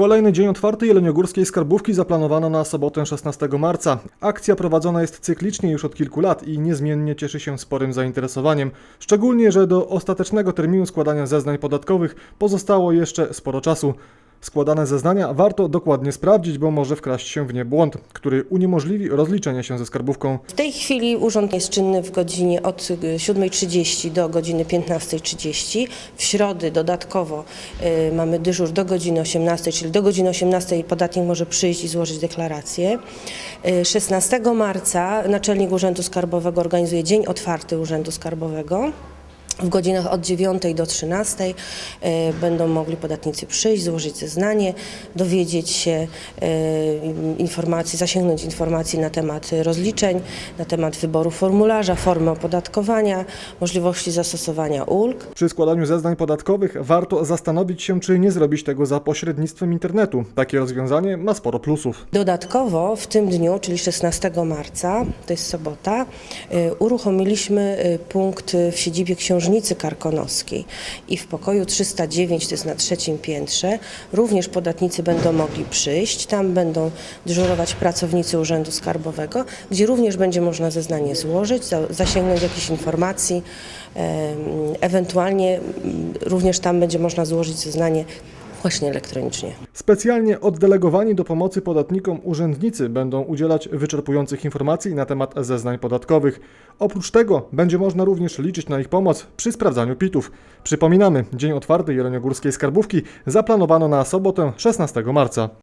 Kolejny dzień otwarty jeleniogórskiej skarbówki zaplanowano na sobotę 16 marca. Akcja prowadzona jest cyklicznie już od kilku lat i niezmiennie cieszy się sporym zainteresowaniem. Szczególnie, że do ostatecznego terminu składania zeznań podatkowych pozostało jeszcze sporo czasu. Składane zeznania warto dokładnie sprawdzić, bo może wkraść się w nie błąd, który uniemożliwi rozliczenie się ze skarbówką. W tej chwili urząd jest czynny w godzinie od y, 7.30 do godziny 15.30. W środy dodatkowo y, mamy dyżur do godziny 18, czyli do godziny 18 podatnik może przyjść i złożyć deklarację. Y, 16 marca naczelnik Urzędu Skarbowego organizuje Dzień Otwarty Urzędu Skarbowego. W godzinach od 9 do 13 y, będą mogli podatnicy przyjść, złożyć zeznanie, dowiedzieć się y, informacji, zasięgnąć informacji na temat rozliczeń, na temat wyboru formularza, formy opodatkowania, możliwości zastosowania ulg. Przy składaniu zeznań podatkowych warto zastanowić się, czy nie zrobić tego za pośrednictwem internetu. Takie rozwiązanie ma sporo plusów. Dodatkowo w tym dniu, czyli 16 marca, to jest sobota, y, uruchomiliśmy punkt w siedzibie Książnicy Karkonoskiej i w pokoju 309, to jest na trzecim piętrze, również podatnicy będą mogli przyjść. Tam będą dyżurować pracownicy Urzędu Skarbowego, gdzie również będzie można zeznanie złożyć, za- zasięgnąć jakichś informacji. Ewentualnie mm, również tam będzie można złożyć zeznanie właśnie elektronicznie. Specjalnie oddelegowani do pomocy podatnikom urzędnicy będą udzielać wyczerpujących informacji na temat zeznań podatkowych. Oprócz tego będzie można również liczyć na ich pomoc przy sprawdzaniu PIT-ów. Przypominamy, Dzień Otwarty Jeleniogórskiej Skarbówki zaplanowano na sobotę 16 marca.